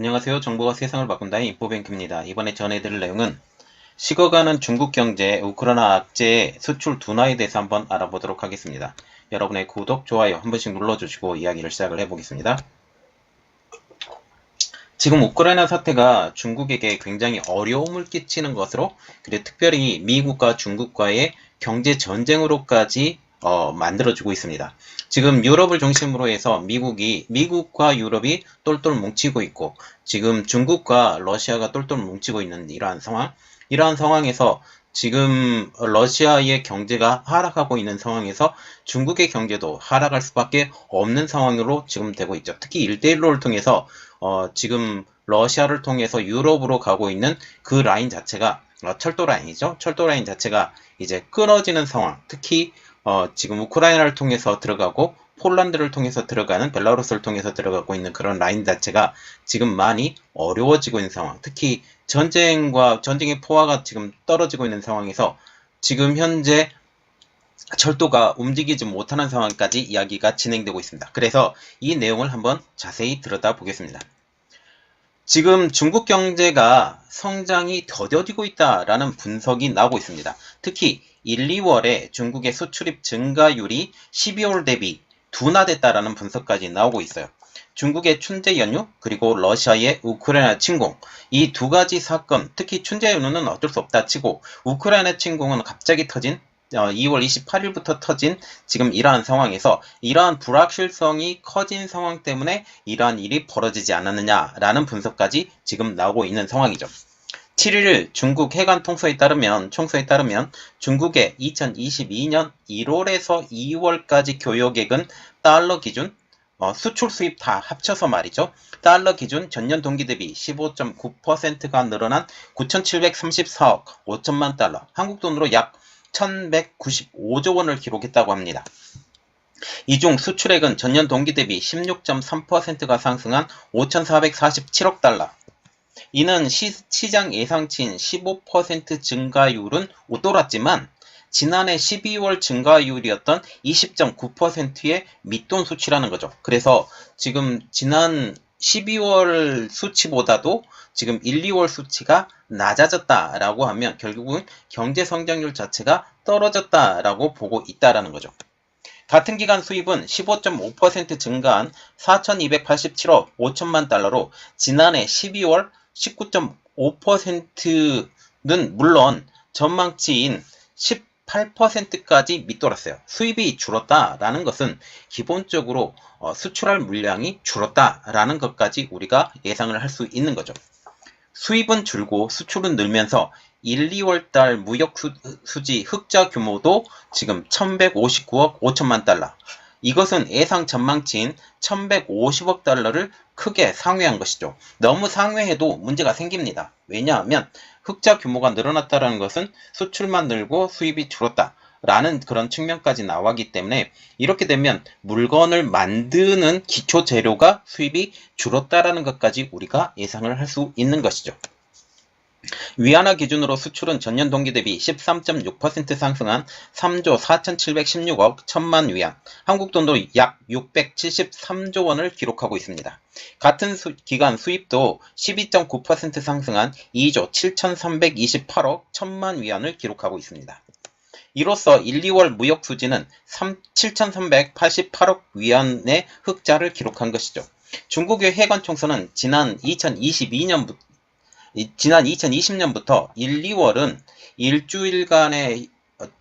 안녕하세요. 정보가 세상을 바꾼다의 인포뱅크입니다. 이번에 전해드릴 내용은 식어가는 중국 경제, 우크라이나 악재, 수출 둔화에 대해서 한번 알아보도록 하겠습니다. 여러분의 구독, 좋아요 한 번씩 눌러주시고 이야기를 시작을 해보겠습니다. 지금 우크라이나 사태가 중국에게 굉장히 어려움을 끼치는 것으로 그리고 특별히 미국과 중국과의 경제 전쟁으로까지 어, 만들어지고 있습니다. 지금 유럽을 중심으로 해서 미국이 미국과 유럽이 똘똘 뭉치고 있고 지금 중국과 러시아가 똘똘 뭉치고 있는 이러한 상황 이러한 상황에서 지금 러시아의 경제가 하락하고 있는 상황에서 중국의 경제도 하락할 수밖에 없는 상황으로 지금 되고 있죠. 특히 1대1로를 통해서 어, 지금 러시아를 통해서 유럽으로 가고 있는 그 라인 자체가 어, 철도 라인이죠. 철도 라인 자체가 이제 끊어지는 상황. 특히 어, 지금 우크라이나를 통해서 들어가고 폴란드를 통해서 들어가는 벨라루스를 통해서 들어가고 있는 그런 라인 자체가 지금 많이 어려워지고 있는 상황. 특히 전쟁과 전쟁의 포화가 지금 떨어지고 있는 상황에서 지금 현재 철도가 움직이지 못하는 상황까지 이야기가 진행되고 있습니다. 그래서 이 내용을 한번 자세히 들여다 보겠습니다. 지금 중국 경제가 성장이 더뎌지고 있다라는 분석이 나오고 있습니다. 특히 1, 2월에 중국의 수출입 증가율이 12월 대비 둔화됐다라는 분석까지 나오고 있어요. 중국의 춘제 연휴 그리고 러시아의 우크라이나 침공 이 두 가지 사건 특히 춘제 연휴는 어쩔 수 없다 치고 우크라이나 침공은 갑자기 터진 2월 28일부터 터진 지금 이러한 상황에서 이러한 불확실성이 커진 상황 때문에 이러한 일이 벌어지지 않았느냐라는 분석까지 지금 나오고 있는 상황이죠. 7일 중국 해관 통서에 따르면 총서에 따르면 중국의 2022년 1월에서 2월까지 교역액은 달러 기준 어, 수출 수입 다 합쳐서 말이죠. 달러 기준 전년 동기 대비 15.9%가 늘어난 9,734억 5천만 달러, 한국 돈으로 약 1,195조 원을 기록했다고 합니다. 이 중 수출액은 전년 동기 대비 16.3%가 상승한 5,447억 달러. 이는 시, 장 예상치인 15% 증가율은 웃돌았지만 지난해 12월 증가율이었던 20.9%의 밑돈 수치라는 거죠. 그래서 지금 지난 12월 수치보다도 지금 1, 2월 수치가 낮아졌다라고 하면 결국은 경제 성장률 자체가 떨어졌다라고 보고 있다라는 거죠. 같은 기간 수입은 15.5% 증가한 4,287억 5천만 달러로 지난해 12월 19.5%는 물론 전망치인 18%까지 밑돌았어요. 수입이 줄었다라는 것은 기본적으로 어, 수출할 물량이 줄었다라는 것까지 우리가 예상을 할 수 있는 거죠. 수입은 줄고 수출은 늘면서 1, 2월 달 무역 수지 흑자 규모도 지금 1159억 5천만 달러. 이것은 예상 전망치인 1150억 달러를 크게 상회한 것이죠. 너무 상회해도 문제가 생깁니다. 왜냐하면 흑자 규모가 늘어났다는 것은 수출만 늘고 수입이 줄었다. 라는 그런 측면까지 나왔기 때문에 이렇게 되면 물건을 만드는 기초 재료가 수입이 줄었다라는 것까지 우리가 예상을 할 수 있는 것이죠. 위안화 기준으로 수출은 전년 동기 대비 13.6% 상승한 3조 4,716억 1천만 위안, 한국 돈으로 약 673조 원을 기록하고 있습니다. 같은 수, 기간 수입도 12.9% 상승한 2조 7,328억 1천만 위안을 기록하고 있습니다. 이로써 1, 2월 무역 수지는 7,388억 위안의 흑자를 기록한 것이죠. 중국의 해관 총선은 지난 2022년부터 지난 2020년부터 1, 2월은 일주일간의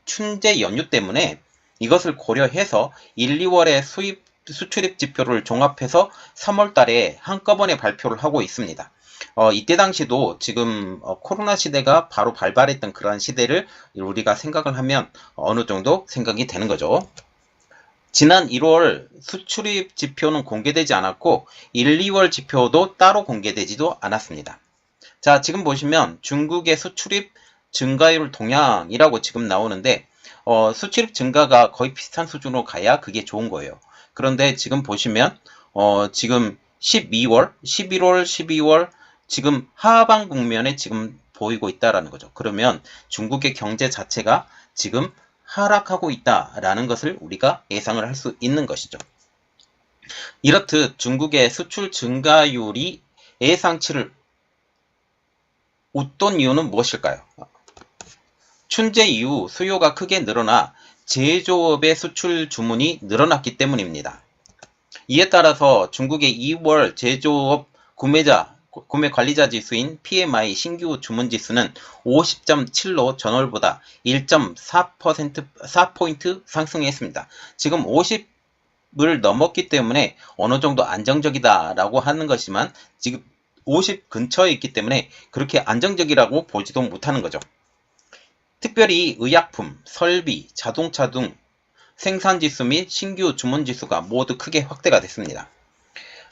춘제 연휴 때문에 이것을 고려해서 1, 2월의 수입 수출입 지표를 종합해서 3월 달에 한꺼번에 발표를 하고 있습니다. 어, 이때 당시도 지금 어, 코로나 시대가 바로 발발했던 그러한 시대를 우리가 생각을 하면 어느 정도 생각이 되는 거죠. 지난 1월 수출입 지표는 공개되지 않았고 1, 2월 지표도 따로 공개되지도 않았습니다. 자, 지금 보시면 중국의 수출입 증가율 동향이라고 지금 나오는데 어, 수출입 증가가 거의 비슷한 수준으로 가야 그게 좋은 거예요. 그런데 지금 보시면 어, 지금 12월, 11월, 12월 지금 하방 국면에 지금 보이고 있다라는 거죠. 그러면 중국의 경제 자체가 지금 하락하고 있다라는 것을 우리가 예상을 할 수 있는 것이죠. 이렇듯 중국의 수출 증가율이 예상치를 웃돈 이유는 무엇일까요? 춘제 이후 수요가 크게 늘어나 제조업의 수출 주문이 늘어났기 때문입니다. 이에 따라서 중국의 2월 제조업 구매자 구매 관리자 지수인 PMI 신규 주문 지수는 50.7로 전월보다 1.4% 4포인트 상승했습니다. 지금 50을 넘었기 때문에 어느 정도 안정적이다라고 하는 것이지만 지금 50 근처에 있기 때문에 그렇게 안정적이라고 보지도 못하는 거죠. 특별히 의약품, 설비, 자동차 등 생산지수 및 신규 주문지수가 모두 크게 확대가 됐습니다.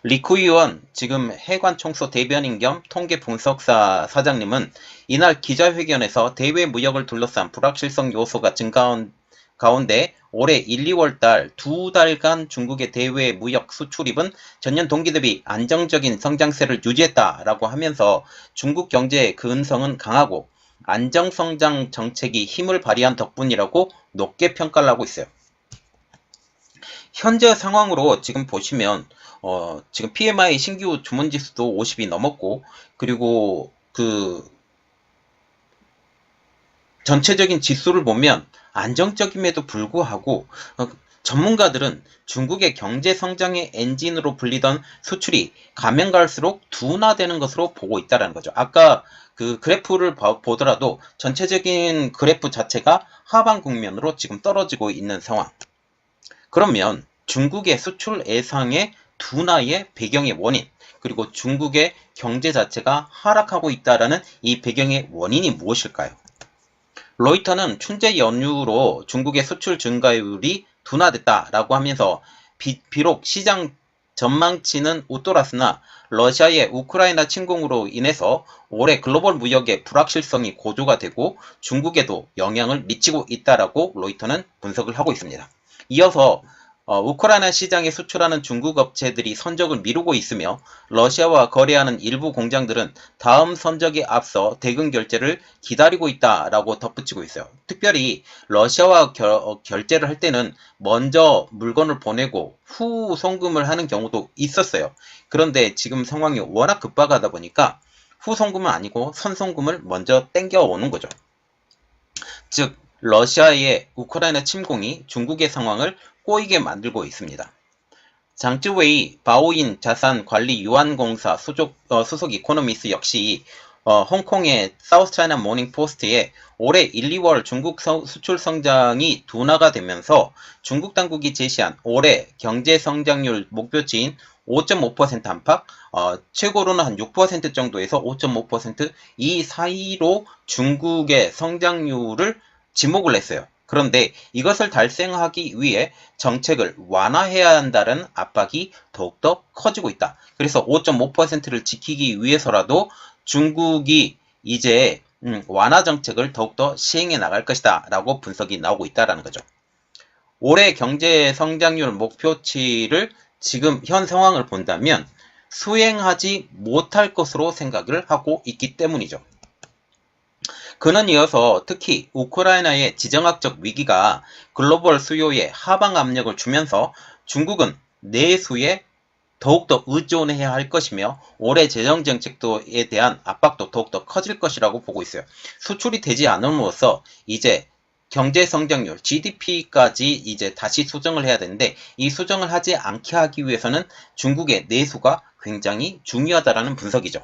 리쿠 의원, 지금 해관청소 대변인 겸 통계 분석사 사장님은 이날 기자회견에서 대외 무역을 둘러싼 불확실성 요소가 증가한 가운데 올해 1, 2월 달 두 달간 중국의 대외 무역 수출입은 전년 동기 대비 안정적인 성장세를 유지했다라고 하면서 중국 경제의 근성은 강하고 안정성장 정책이 힘을 발휘한 덕분이라고 높게 평가를 하고 있어요. 현재 상황으로 지금 보시면 어, 지금 PMI 신규 주문 지수도 50이 넘었고 그리고 그 전체적인 지수를 보면 안정적임에도 불구하고 어, 전문가들은 중국의 경제 성장의 엔진으로 불리던 수출이 가면 갈수록 둔화되는 것으로 보고 있다는 거죠. 아까 그 그래프를 보더라도 전체적인 그래프 자체가 하방 국면으로 지금 떨어지고 있는 상황. 그러면 중국의 수출 예상의 둔화의 배경의 원인, 그리고 중국의 경제 자체가 하락하고 있다라는 이 배경의 원인이 무엇일까요? 로이터는 춘제 연휴로 중국의 수출 증가율이 둔화됐다라고 하면서 비, 비록 시장 전망치는 웃돌았으나 러시아의 우크라이나 침공으로 인해서 올해 글로벌 무역의 불확실성이 고조가 되고 중국에도 영향을 미치고 있다라고 로이터는 분석을 하고 있습니다. 이어서 어, 우크라이나 시장에 수출하는 중국 업체들이 선적을 미루고 있으며 러시아와 거래하는 일부 공장들은 다음 선적에 앞서 대금 결제를 기다리고 있다라고 덧붙이고 있어요. 특별히 러시아와 결, 어, 결제를 할 때는 먼저 물건을 보내고 후 송금을 하는 경우도 있었어요. 그런데 지금 상황이 워낙 급박하다 보니까 후 송금은 아니고 선송금을 먼저 땡겨 오는 거죠. 즉 러시아의 우크라이나 침공이 중국의 상황을 꼬이게 만들고 있습니다. 장쯔웨이 바오인 자산관리 유한공사 수족, 어, 수석 이코노미스 역시 어, 홍콩의 사우스차이나 모닝포스트에 올해 1, 2월 중국 수출 성장이 둔화가 되면서 중국 당국이 제시한 올해 경제 성장률 목표치인 5.5% 안팎, 어, 최고로는 한 6% 정도에서 5.5%이 사이로 중국의 성장률을 지목을 했어요. 그런데 이것을 달성하기 위해 정책을 완화해야 한다는 압박이 더욱더 커지고 있다. 그래서 5.5%를 지키기 위해서라도 중국이 이제 음, 완화 정책을 더욱더 시행해 나갈 것이다 라고 분석이 나오고 있다는 거죠. 올해 경제 성장률 목표치를 지금 현 상황을 본다면 수행하지 못할 것으로 생각을 하고 있기 때문이죠. 그는 이어서 특히 우크라이나의 지정학적 위기가 글로벌 수요에 하방 압력을 주면서 중국은 내수에 더욱더 의존해야 할 것이며 올해 재정 정책도에 대한 압박도 더욱더 커질 것이라고 보고 있어요. 수출이 되지 않음으로써 이제 경제 성장률 GDP까지 이제 다시 수정을 해야 되는데 이 수정을 하지 않게 하기 위해서는 중국의 내수가 굉장히 중요하다라는 분석이죠.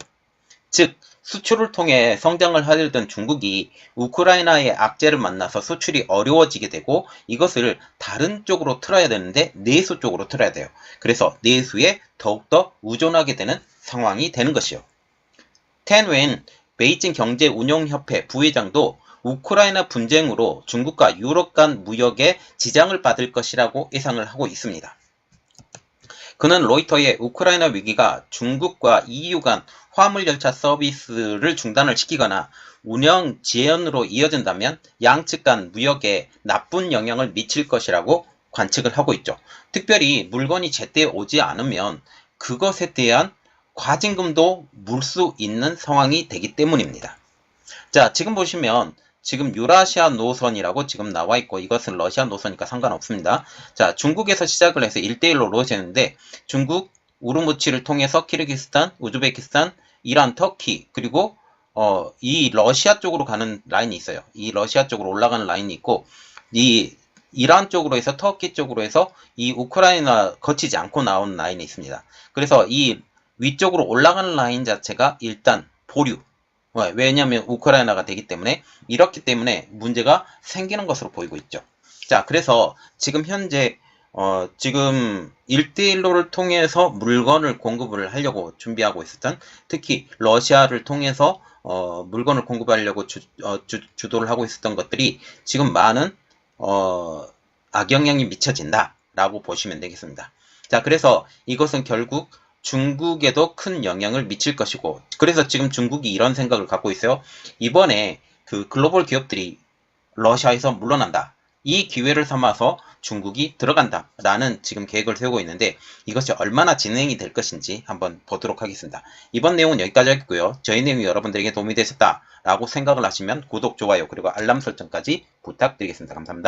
즉 수출을 통해 성장을 하려던 중국이 우크라이나의 악재를 만나서 수출이 어려워지게 되고 이것을 다른 쪽으로 틀어야 되는데 내수 쪽으로 틀어야 돼요. 그래서 내수에 더욱더 의존하게 되는 상황이 되는 것이요. 텐웬 베이징 경제운용협회 부회장도 우크라이나 분쟁으로 중국과 유럽 간 무역에 지장을 받을 것이라고 예상을 하고 있습니다. 그는 로이터의 우크라이나 위기가 중국과 EU 간 화물 열차 서비스를 중단을 시키거나 운영 지연으로 이어진다면 양측 간 무역에 나쁜 영향을 미칠 것이라고 관측을 하고 있죠. 특별히 물건이 제때 오지 않으면 그것에 대한 과징금도 물 수 있는 상황이 되기 때문입니다. 자, 지금 보시면 지금 유라시아 노선이라고 지금 나와 있고 이것은 러시아 노선이니까 상관없습니다. 자, 중국에서 시작을 해서 1대1로 러시아인데 중국, 우르무치를 통해서 키르기스탄, 우즈베키스탄, 이란, 터키 그리고 어, 이 러시아 쪽으로 가는 라인이 있어요. 이 러시아 쪽으로 올라가는 라인이 있고 이 이란 쪽으로 해서 터키 쪽으로 해서 이 우크라이나 거치지 않고 나오는 라인이 있습니다. 그래서 이 위쪽으로 올라가는 라인 자체가 일단 보류. 왜? 왜냐하면 우크라이나가 되기 때문에 이렇기 때문에 문제가 생기는 것으로 보이고 있죠. 자, 그래서 지금 현재 어, 지금 1대1로를 통해서 물건을 공급을 하려고 준비하고 있었던 특히 러시아를 통해서 어, 물건을 공급하려고 주, 어, 주, 도를 하고 있었던 것들이 지금 많은 어, 악영향이 미쳐진다 라고 보시면 되겠습니다. 자, 그래서 이것은 결국 중국에도 큰 영향을 미칠 것이고, 그래서 지금 중국이 이런 생각을 갖고 있어요. 이번에 그 글로벌 기업들이 러시아에서 물러난다. 이 기회를 삼아서 중국이 들어간다. 라는 지금 계획을 세우고 있는데 이것이 얼마나 진행이 될 것인지 한번 보도록 하겠습니다. 이번 내용은 여기까지 하겠고요. 저희 내용이 여러분들에게 도움이 되셨다. 라고 생각을 하시면 구독, 좋아요, 그리고 알람 설정까지 부탁드리겠습니다. 감사합니다.